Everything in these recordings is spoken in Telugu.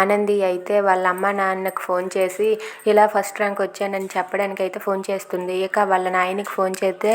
ఆనంది అయితే వాళ్ళ అమ్మ నాన్నకు ఫోన్ చేసి ఇలా ఫస్ట్ ర్యాంక్ వచ్చానని చెప్పడానికి అయితే ఫోన్ చేస్తుంది. ఇక వాళ్ళ నాయనకి ఫోన్ చేస్తే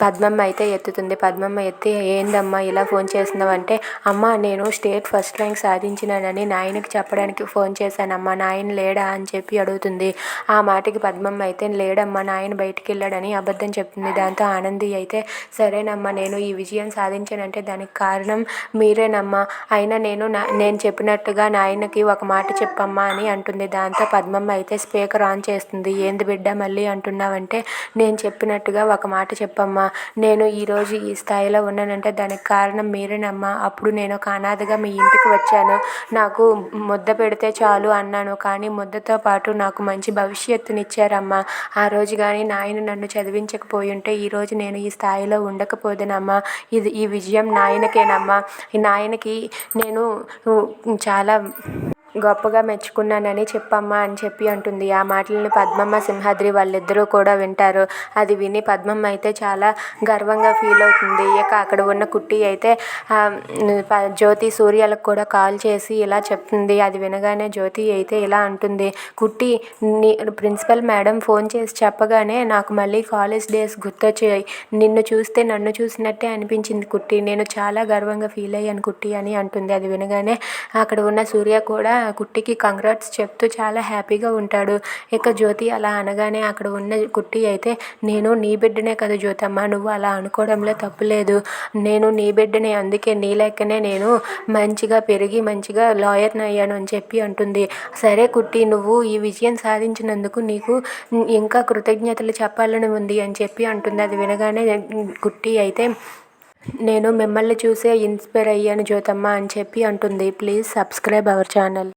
పద్మమ్మ అయితే ఎత్తుతుంది. పద్మమ్మ ఎత్తి ఏందమ్మా ఇలా ఫోన్ చేస్తున్నావు అంటే అమ్మ నేను స్టేట్ ఫస్ట్ ర్యాంక్ సాధించినానని నాయనకి చెప్పడానికి ఫోన్ చేశానమ్మా నాయన లేడా? అని చెప్పి అడుగుతుంది. ఆ మాటకి పద్మమ్మ అయితే లేడమ్మా నాయన బయటికి వెళ్ళాడని అబద్ధం చెప్తుంది. దాంతో ఆనంది అయితే సరేనమ్మా నేను ఈ విజయం సాధించానంటే దానికి కారణం మీరేనమ్మా. అయినా నేను నా నేను చెప్పినట్టుగా నాయనకి ఒక మాట చెప్పమ్మా అని అంటుంది. దాంతో పద్మమ్మ అయితే స్పీకర్ ఆన్ చేస్తుంది. ఏంది బిడ్డ మళ్ళీ అంటున్నావంటే నేను చెప్పినట్టుగా ఒక మాట చెప్పమ్మా. నేను ఈరోజు ఈ స్థాయిలో ఉన్నానంటే దానికి కారణం మీరేనమ్మా. అప్పుడు నేను ఒక అనాథగా మీ ఇంటికి వచ్చాను. నాకు ముద్ద పెడితే చాలు అన్నాను. కానీ ముద్దతో పాటు నాకు మంచి భవిష్యత్తునిచ్చారమ్మా. ఆ రోజు కానీ నాయన నన్ను చదివించకపోయి ఉంటే ఈరోజు నేను ఈ స్థాయిలో ఉండకపోదునమ్మా. ఇది ఈ విజయం నాయనకేనమ్మా. ఈ నాయనకి నేను చాలా గొప్పగా మెచ్చుకున్నానని చెప్పమ్మా అని చెప్పి అంటుంది. ఆ మాటలను పద్మమ్మ సింహాద్రి వాళ్ళిద్దరూ కూడా వింటారు. అది విని పద్మమ్మ అయితే చాలా గర్వంగా ఫీల్ అవుతుంది. ఇక అక్కడ ఉన్న కుట్టి అయితే జ్యోతి సూర్యలకు కూడా కాల్ చేసి ఇలా చెప్తుంది. అది వినగానే జ్యోతి అయితే ఇలా అంటుంది. కుట్టి నీ ప్రిన్సిపల్ మేడం ఫోన్ చేసి చెప్పగానే నాకు మళ్ళీ కాలేజ్ డేస్ గుర్తొచ్చాయి. నిన్ను చూస్తే నన్ను చూసినట్టే అనిపించింది కుట్టి. నేను చాలా గర్వంగా ఫీల్ అయ్యాను కుట్టి అని అంటుంది. అది వినగానే అక్కడ ఉన్న సూర్య కూడా కుట్టికి కంగ్రాట్స్ చెప్తూ చాలా హ్యాపీగా ఉంటాడు. ఇక జ్యోతి అలా అనగానే అక్కడ ఉన్న కుట్టి అయితే నేను నీ బిడ్డనే కదా జ్యోతమ్మ నువ్వు అలా అనుకోవడంలో తప్పులేదు నేను నీ బిడ్డనే అందుకే నీ లెక్కనే నేను మంచిగా పెరిగి మంచిగా లాయర్ని అయ్యాను అని చెప్పి అంటుంది. సరే కుట్టి నువ్వు ఈ విజయం సాధించినందుకు నీకు ఇంకా కృతజ్ఞతలు చెప్పాలని ఉంది అని చెప్పి అంటుంది. అది వినగానే కుట్టి అయితే నేను మిమ్మల్ని చూసే ఇన్స్పైర్ అయ్యాను జ్యోతమ్మ అని చెప్పి అంటుంది. Please subscribe our channel